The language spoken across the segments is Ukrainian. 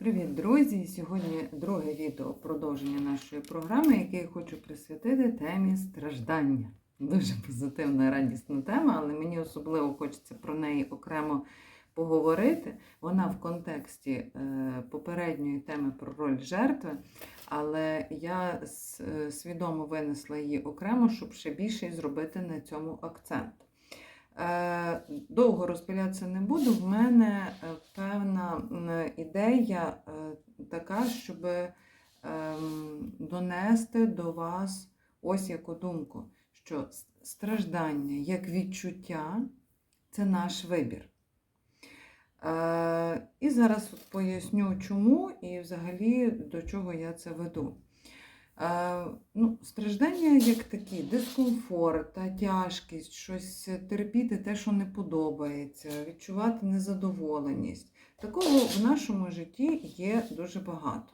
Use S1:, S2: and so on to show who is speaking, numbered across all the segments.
S1: Привіт, друзі! Сьогодні друге відео продовження нашої програми, яке я хочу присвятити темі страждання. Дуже позитивна радісна тема, але мені особливо хочеться про неї окремо поговорити. Вона в контексті е, попередньої теми про роль жертви, але я е, свідомо винесла її окремо, щоб ще більше зробити на цьому акцент. Е, Довго розпилятися не буду. В мене е, певна ідея е, така, щоб донести до вас ось яку думку, що страждання як відчуття це наш вибір. І зараз поясню, чому і взагалі до чого я це веду. Е, ну, страждання як такі, дискомфорт, тяжкість, щось терпіти те, що не подобається, відчувати незадоволеність. Такого в нашому житті є дуже багато.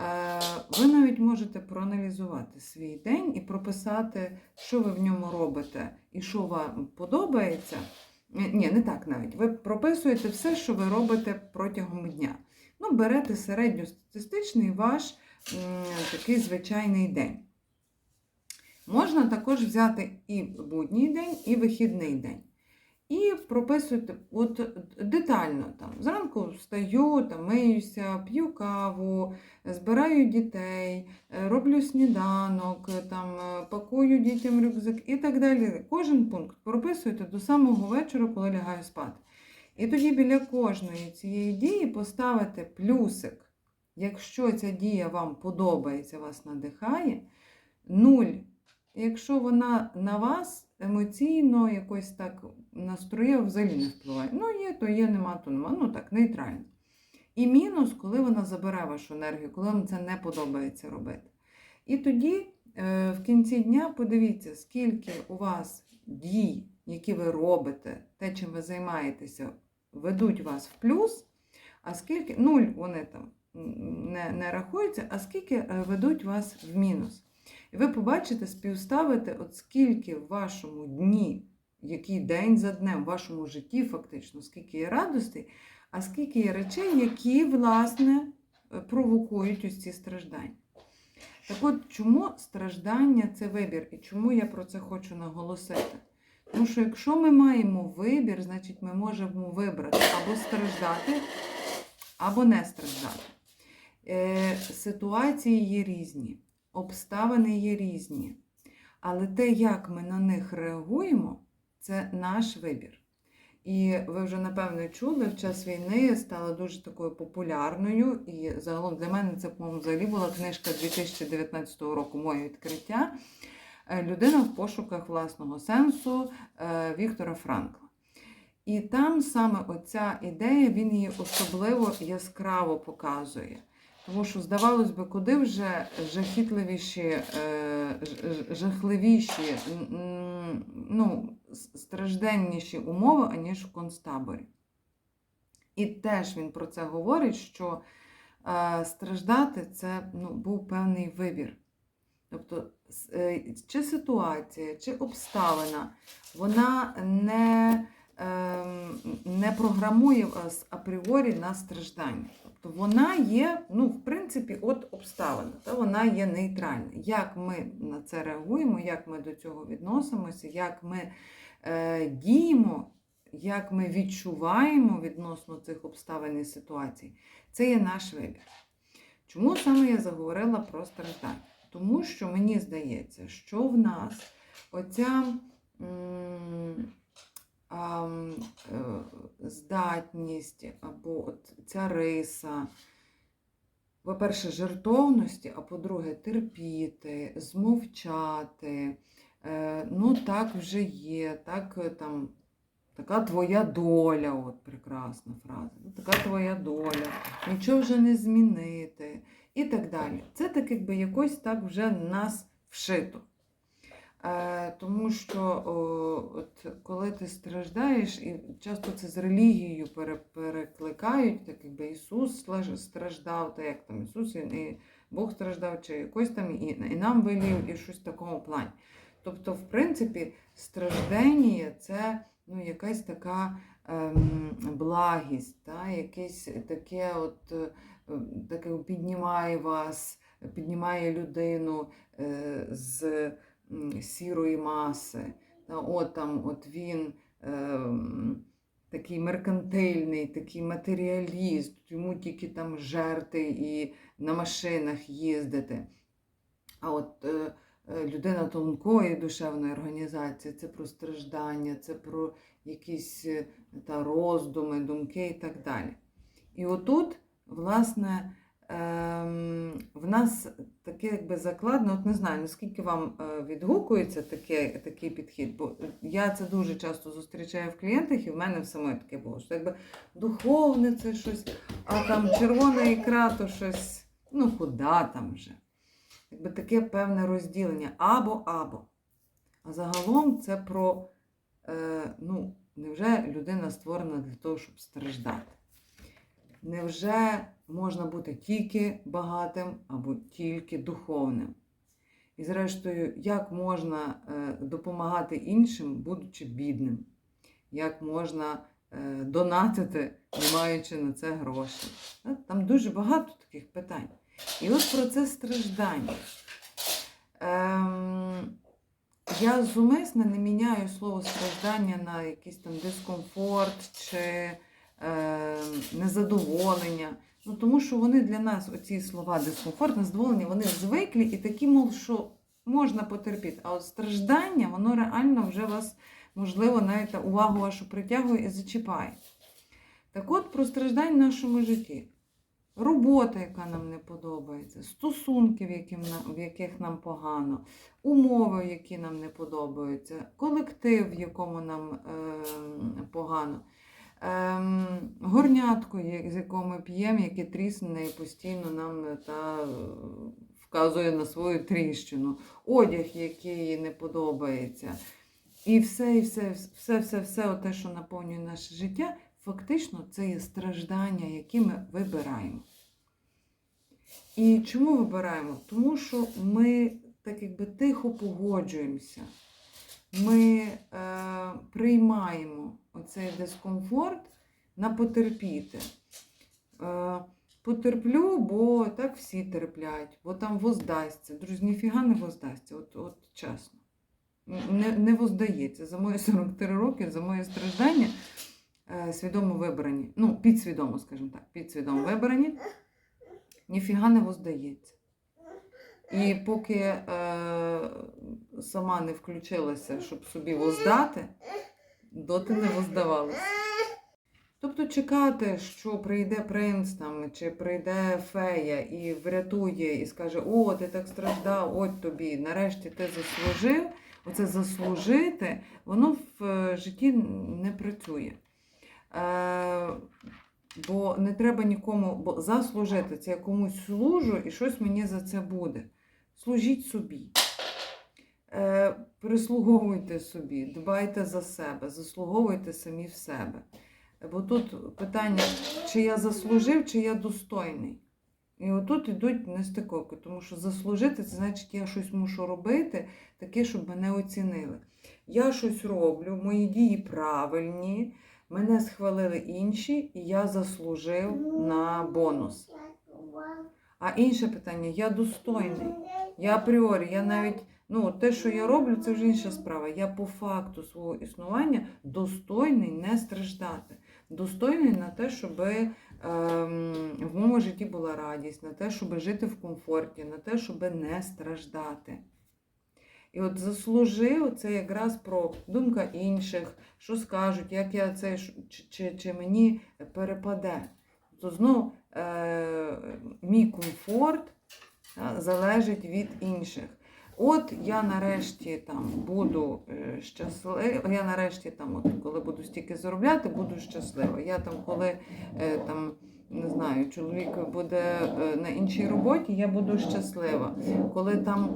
S1: Е, Ви навіть можете проаналізувати свій день і прописати, що ви в ньому робите і що вам подобається. Е, Ні, не так навіть. Ви прописуєте все, що ви робите протягом дня. Ну, берете середньостатистичний ваш такий звичайний день. Можна також взяти і будній день, і вихідний день. І прописуйте от детально там. Зранку встаю, там, миюся, п'ю каву, збираю дітей, е, роблю сніданок, е, там, е, пакую дітям рюкзак і так далі. Кожен пункт прописуйте до самого вечора, коли лягаю спати. І тоді біля кожної цієї дії поставите плюсик. Якщо ця дія вам подобається, вас надихає, нуль. Якщо вона на вас емоційно якось так настроє, взагалі не впливає. Ну, є, то є, нема, то нема. Ну так, нейтрально. І мінус, коли вона забере вашу енергію, коли вам це не подобається робити. І тоді е, в кінці дня подивіться, скільки у вас дій, які ви робите, те, чим ви займаєтеся, ведуть вас в плюс, а скільки нуль вони там не, не рахуються, а скільки е, ведуть вас в мінус. І ви побачите, співставите, от скільки в вашому дні, який день за днем, в вашому житті фактично, скільки є радостей, а скільки є речей, які, власне, е, провокують ось ці страждання. Так от, чому страждання це вибір і чому я про це хочу наголосити? Тому що якщо ми маємо вибір, значить ми можемо вибрати або страждати, або не страждати. Е, ситуації є різні, обставини є різні. Але те, як ми на них реагуємо, це наш вибір. І ви вже напевно чули, в час війни стала дуже такою популярною. І загалом для мене це, по-моєму, взагалі була книжка 2019 року Моє відкриття. Е, Людина в пошуках власного сенсу е, Віктора Франкла. І там саме оця ідея, він її особливо яскраво показує. Тому що, здавалось би, куди вже жахітливіші, е, жахливіші, ну, стражденніші умови, аніж в концтаборі. І теж він про це говорить, що страждати це ну, був певний вибір. Тобто, е, чи ситуація, чи обставина, вона не, ем, не програмує вас апріорі на страждання. Тобто вона є, ну, в принципі, от обставина, та вона є нейтральна. Як ми на це реагуємо, як ми до цього відносимося, як ми е, діємо, як ми відчуваємо відносно цих обставин і ситуацій, це є наш вибір. Чому саме я заговорила про страждання? Тому що мені здається, що в нас оця е, здатність або ця риса, по-перше, жертовності, а по-друге, терпіти, змовчати. Е, ну, так вже є, так е, там. Така твоя доля, от прекрасна фраза. «Ну, Така твоя доля, нічого вже не змінити і так далі. Це так якби якось так вже в нас вшито. Е, тому що о, от, коли ти страждаєш, і часто це з релігією пере, перекликають, так якби Ісус страждав, та як там Ісус і, Бог страждав, чи якось там і, і нам вилів, і щось в такому плані. Тобто, в принципі, страждання це ну, якась така благість, та, якесь таке от, е, таке піднімає вас, піднімає людину е, з сірої маси. Та, от там, от він ем, такий меркантильний, такий матеріаліст, йому тільки там жерти і на машинах їздити. А от е, людина тонкої душевної організації це про страждання, це про якісь е, та, роздуми, думки і так далі. І отут, власне, ем, в нас таке якби закладено, от не знаю, наскільки вам е, відгукується таке, такий підхід, бо я це дуже часто зустрічаю в клієнтах, і в мене в самої таке було, що якби духовне це щось, а там червона ікра, то щось, ну куди там вже. Якби таке певне розділення або-або. А загалом це про, е, ну, невже людина створена для того, щоб страждати? Невже можна бути тільки багатим або тільки духовним? І зрештою, як можна е, допомагати іншим, будучи бідним? Як можна е, донатити, не маючи на це грошей? Е, Там дуже багато таких питань. І от про це страждання. Ем, я зумисне не міняю слово страждання на якийсь там дискомфорт чи е, незадоволення. Ну, тому що вони для нас, оці слова дискомфорт, незадоволення, вони звиклі і такі, мов, що можна потерпіти. А от страждання, воно реально вже вас, можливо, навіть увагу вашу притягує і зачіпає. Так от про страждання в нашому житті. Робота, яка нам не подобається, стосунки, в, яким в яких нам погано, умови, які нам не подобаються, колектив, в якому нам е, погано, ем, горнятко, з якого ми п'ємо, яке трісне і постійно нам е, та, е, вказує на свою тріщину, одяг, який не подобається. І все, і все, все, все, все, те, що наповнює наше життя, фактично це є страждання, які ми вибираємо. І чому вибираємо? Тому що ми так якби тихо погоджуємося. Ми е, приймаємо оцей дискомфорт на потерпіти. Е, потерплю, бо так всі терплять, бо там воздасться. Друзі, ніфіга не воздасться, от, от чесно. Не, не воздається. За мої 43 роки, за моє страждання свідомо вибрані, ну, підсвідомо, скажімо так, підсвідомо вибрані, ніфіга не воздається. І поки е, сама не включилася, щоб собі воздати, доти не воздавалася. Тобто чекати, що прийде принц там, чи прийде фея і врятує, і скаже, о, ти так страждав, от тобі, нарешті ти заслужив. Оце заслужити, воно в е, житті не працює. Е, бо не треба нікому, бо заслужити це я комусь служу і щось мені за це буде. Служіть собі. Е, прислуговуйте собі, дбайте за себе, заслуговуйте самі в себе. Бо тут питання, чи я заслужив, чи я достойний. І отут йдуть нестиковки, тому що заслужити це значить, я щось мушу робити, таке, щоб мене оцінили. Я щось роблю, мої дії правильні, мене схвалили інші, і я заслужив на бонус. А інше питання: я достойний. Я апріорі, я навіть, ну, те, що я роблю, це вже інша справа. Я по факту свого існування достойний не страждати. Достойний на те, щоб ем, в моєму житті була радість, на те, щоб жити в комфорті, на те, щоб не страждати. І от заслужив це якраз про думка інших, що скажуть, як я це, чи, чи, чи мені перепаде. То знову е, мій комфорт та, залежить від інших. От я нарешті там буду е, щаслива. Я нарешті там, от, коли буду стільки заробляти, буду щаслива. Я там, коли е, там, не знаю, чоловік буде е, на іншій роботі, я буду щаслива. Коли там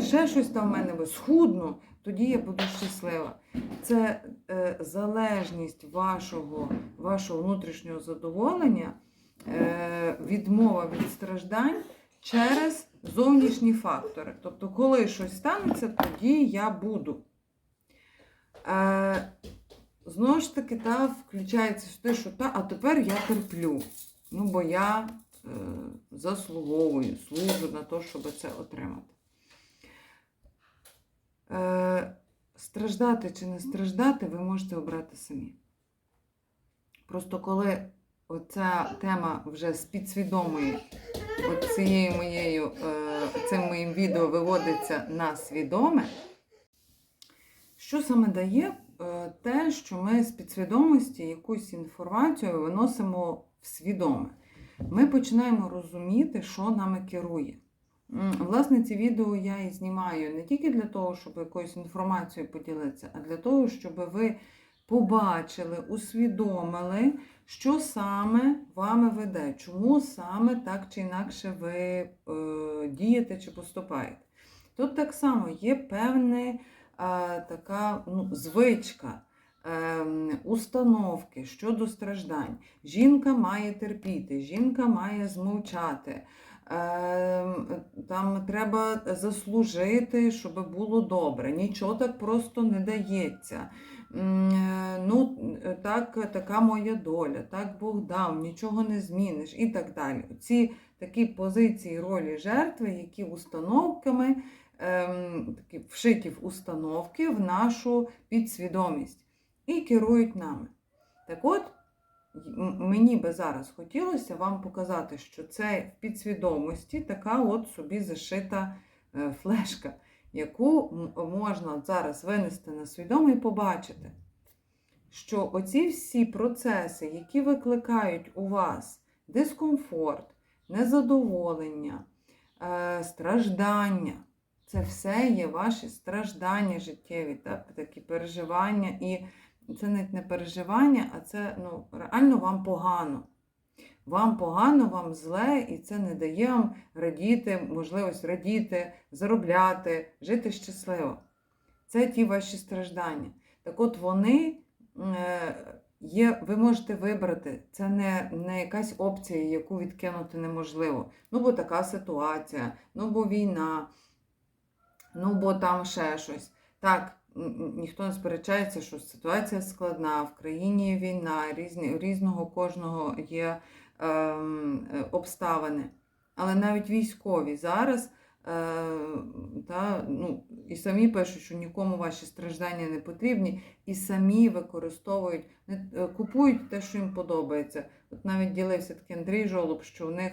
S1: ще щось там в мене схудну, тоді я буду щаслива. Це е, залежність вашого, вашого внутрішнього задоволення, е, відмова від страждань через зовнішні фактори. Тобто, коли щось станеться, тоді я буду. Знову ж таки, та, включається в те, що та, а тепер я терплю. Ну, бо я е, заслуговую, служу на те, щоб це отримати. Е, страждати чи не страждати, ви можете обрати самі. Просто коли оця тема вже з підсвідомої, цією моєю, е, цим моїм відео виводиться на свідоме, що саме дає те, що ми з підсвідомості якусь інформацію виносимо в свідоме. Ми починаємо розуміти, що нами керує. Власне, ці відео я і знімаю не тільки для того, щоб якоюсь інформацією поділитися, а для того, щоб ви побачили, усвідомили, що саме вами веде, чому саме так чи інакше ви е, дієте чи поступаєте. Тут так само є певна е, така ну, звичка. ем, Установки щодо страждань. Жінка має терпіти, жінка має змовчати. Ем, Там треба заслужити, щоб було добре. Нічого так просто не дається. Е, Ну, так, така моя доля, так Бог дав, нічого не зміниш і так далі. Ці такі позиції ролі жертви, які установками, такі вшиті в установки в нашу підсвідомість і керують нами. Так от, мені би зараз хотілося вам показати, що це в підсвідомості така от собі зашита е, флешка, яку можна зараз винести на свідоме і побачити, що оці всі процеси, які викликають у вас дискомфорт, незадоволення, е, страждання, це все є ваші страждання життєві, так, такі переживання. І це навіть не переживання, а це ну, реально вам погано. Вам погано, вам зле, і це не дає вам радіти, можливість радіти, заробляти, жити щасливо. Це ті ваші страждання. Так от вони е, є, ви можете вибрати. Це не, не якась опція, яку відкинути неможливо. Ну, бо така ситуація, ну бо війна, ну бо там ще щось. Так, ніхто не сперечається, що ситуація складна, в країні війна, різні, різного кожного є ем, е, обставини. Але навіть військові зараз е, та, ну, і самі пишуть, що нікому ваші страждання не потрібні, і самі використовують, не, е, купують те, що їм подобається. От навіть ділився такий Андрій Жолоб, що у них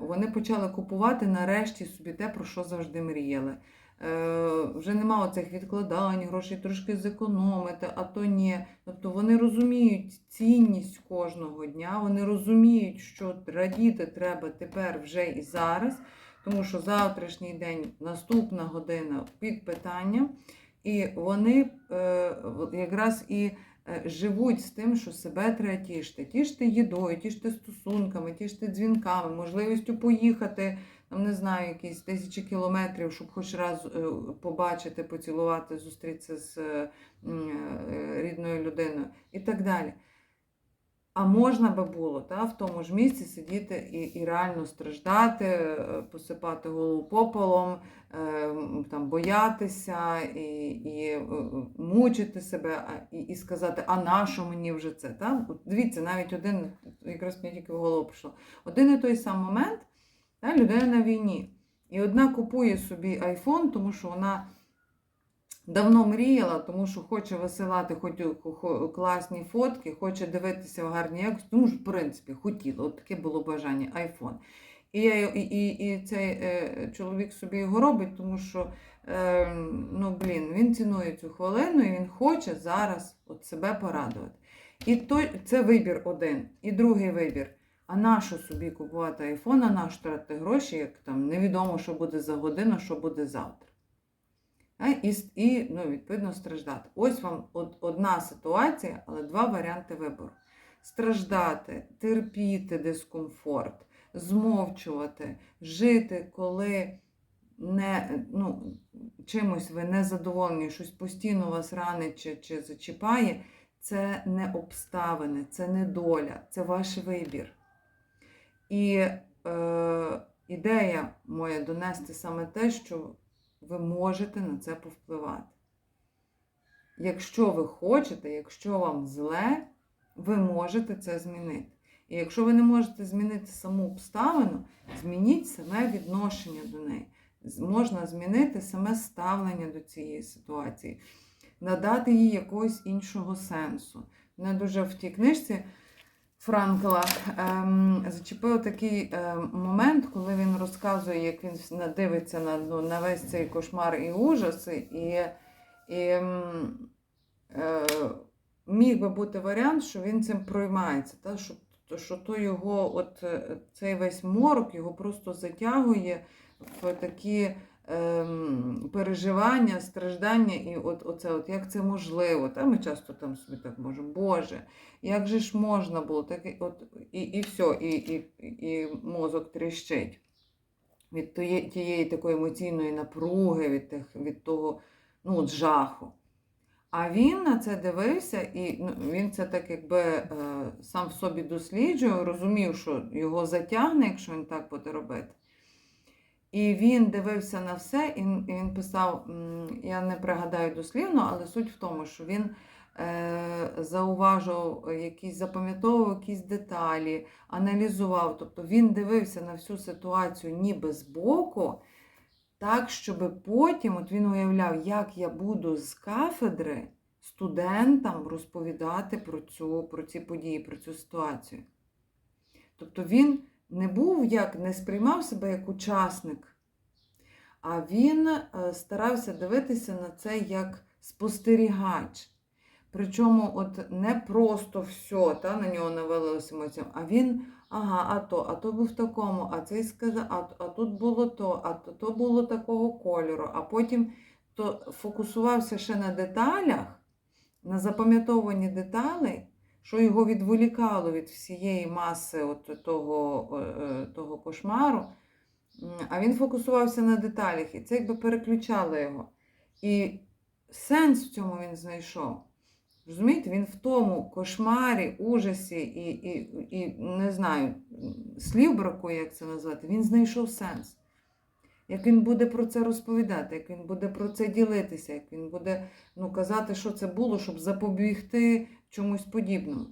S1: вони почали купувати нарешті собі те, про що завжди мріяли. Е, вже нема оцих відкладань, грошей трошки зекономити, а то ні. Тобто вони розуміють цінність кожного дня, вони розуміють, що радіти треба тепер вже і зараз, тому що завтрашній день, наступна година під питанням, і вони е, якраз і живуть з тим, що себе треба тішити. Тішити їдою, тішити стосунками, тішити дзвінками, можливістю поїхати там не знаю, якісь тисячі кілометрів, щоб хоч раз е, побачити, поцілувати, зустрітися з е, е, рідною людиною і так далі. А можна би було та, в тому ж місці сидіти і, і реально страждати, е, посипати голову попелом, е, там, боятися і, і е, мучити себе, і, і сказати, а на що мені вже це? Та? От дивіться, навіть один, якраз мені тільки в голову прийшло, один і той самий момент. Та, людина на війні. І одна купує собі айфон, тому що вона давно мріяла, тому що хоче висилати хоч класні фотки, хоче дивитися в гарній якості, тому що, в принципі, хотіла. От таке було бажання айфон. І, я, і, і, цей е, чоловік собі його робить, тому що е, ну, блін, він цінує цю хвилину і він хоче зараз от себе порадувати. І той, це вибір один. І другий вибір. А нащо собі купувати айфон, а нащо тратити гроші, як там невідомо, що буде за годину, що буде завтра. І, і ну, відповідно, страждати. Ось вам одна ситуація, але два варіанти вибору. Страждати, терпіти дискомфорт, змовчувати, жити, коли не, ну, чимось ви не задоволені, щось постійно вас ранить чи, чи зачіпає, це не обставини, це не доля, це ваш вибір. І е, ідея моя донести саме те, що ви можете на це повпливати. якщо ви хочете, якщо вам зле, ви можете це змінити. І якщо ви не можете змінити саму обставину, змініть саме відношення до неї. Можна змінити саме ставлення до цієї ситуації, надати їй якогось іншого сенсу. Мене дуже в тій книжці Франкла ем, зачепив такий ем, момент, коли він розказує, як він дивиться на, ну, на весь цей кошмар і ужаси, і, і ем, е, міг би бути варіант, що він цим проймається, та, що, що то його, от е, цей весь морок його просто затягує в такі ем, переживання, страждання, і от, оце, от, як це можливо. Та ми часто там собі так можемо, Боже, як же ж можна було, так, от, і, і все, і, і, і мозок тріщить від тієї, тієї такої емоційної напруги, від, тих, від того ну, от жаху. А він на це дивився, і ну, він це так якби е, сам в собі досліджував, розумів, що його затягне, якщо він так буде робити. І він дивився на все, і він- писав, я не пригадаю дослівно, але суть в тому, що він е, зауважував якісь, запам'ятовував якісь деталі, аналізував. Тобто він дивився на всю ситуацію ніби збоку, так, щоб потім от він уявляв, як я буду з кафедри студентам розповідати про, цю, про ці події, про цю ситуацію. Тобто він не був як, не сприймав себе як учасник, а він е, старався дивитися на це як спостерігач. Причому от не просто все, та, на нього навалилося емоціям, а він, ага, а то, а то був такому, а цей сказав, а, а тут було то, а то, то було такого кольору, а потім то фокусувався ще на деталях, на запам'ятовуванні деталей, що його відволікало від всієї маси от того, е, е, того кошмару. А він фокусувався на деталях, і це якби переключало його. І сенс в цьому він знайшов. Розумієте, він в тому кошмарі, ужасі і, і, і не знаю, слів бракує, як це назвати, він знайшов сенс. Як він буде про це розповідати, як він буде про це ділитися, як він буде ну, казати, що це було, щоб запобігти чомусь подібному.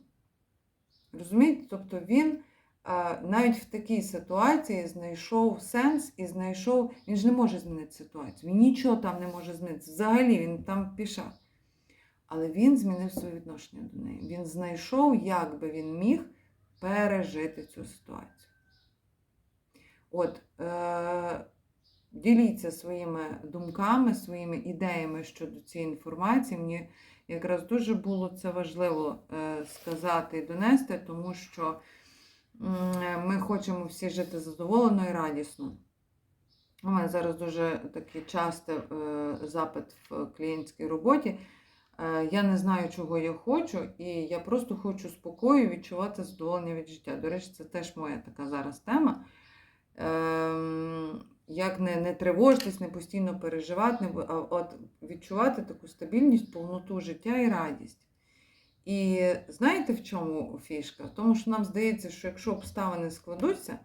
S1: Розумієте? Тобто він а, навіть в такій ситуації знайшов сенс і знайшов, він ж не може змінити ситуацію. Він нічого там не може змінити. Взагалі він там пішав. Але він змінив своє відношення до неї. Він знайшов, як би він міг пережити цю ситуацію. От, е- діліться своїми думками, своїми ідеями щодо цієї інформації. Мені якраз дуже було це важливо е- сказати і донести, тому що ми хочемо всі жити задоволено і радісно. У мене зараз дуже такий частий е- запит в клієнтській роботі. Е, Я не знаю, чого я хочу, і я просто хочу спокою відчувати задоволення від життя. До речі, це теж моя така зараз тема. Як не, не тривожитись, не постійно переживати, не, а от відчувати таку стабільність, повноту життя і радість. І знаєте, в чому фішка? В тому, що нам здається, що якщо обставини складуться,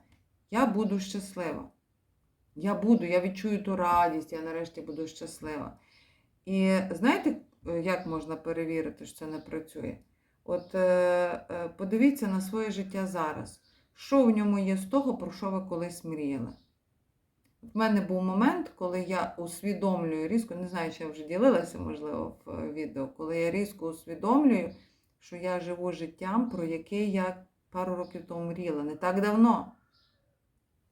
S1: я буду щаслива. Я буду, я відчую ту радість, я нарешті буду щаслива. І знаєте, е, як можна перевірити, що це не працює? От е, е, подивіться на своє життя зараз. Що в ньому є з того, про що ви колись мріяли? У мене був момент, коли я усвідомлюю різко, не знаю, чи я вже ділилася, можливо, в е, відео, коли я різко усвідомлюю, що я живу життям, про яке я пару років тому мріяла, не так давно.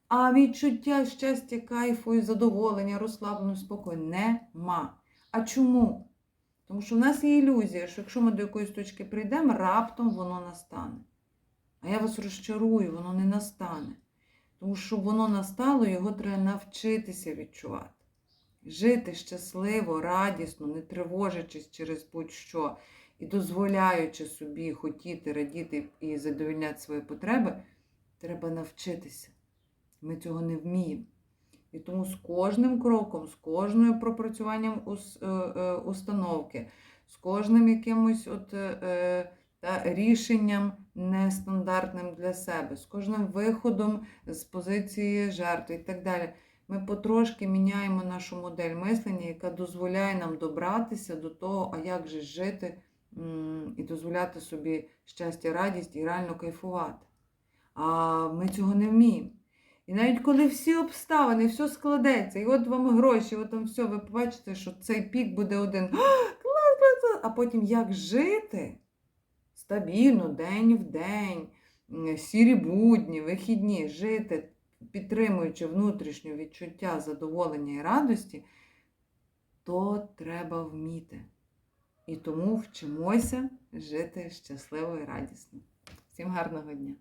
S1: А відчуття щастя, кайфу і задоволення, розслаблено, спокою нема. А чому? Тому що в нас є ілюзія, що якщо ми до якоїсь точки прийдемо, раптом воно настане. А я вас розчарую, воно не настане. Тому що воно настало, його треба навчитися відчувати. Жити щасливо, радісно, не тривожачись через будь-що і дозволяючи собі хотіти, радіти і задовольняти свої потреби, треба навчитися. Ми цього не вміємо. І тому з кожним кроком, з кожним пропрацюванням е, е, установки, з кожним якимось от, е, та, рішенням нестандартним для себе, з кожним виходом з позиції жертви і так далі. ми потрошки міняємо нашу модель мислення, яка дозволяє нам добратися до того, а як же жити і дозволяти собі щастя, радість і реально кайфувати. А ми цього не вміємо. І навіть коли всі обставини, все складеться, і от вам гроші, от там все, ви побачите, що цей пік буде один. «А, Клас, клас, клас! А потім як жити стабільно, день в день, сірі будні, вихідні, жити, підтримуючи внутрішнє відчуття задоволення і радості, то треба вміти. І тому вчимося жити щасливо і радісно. Всім гарного дня!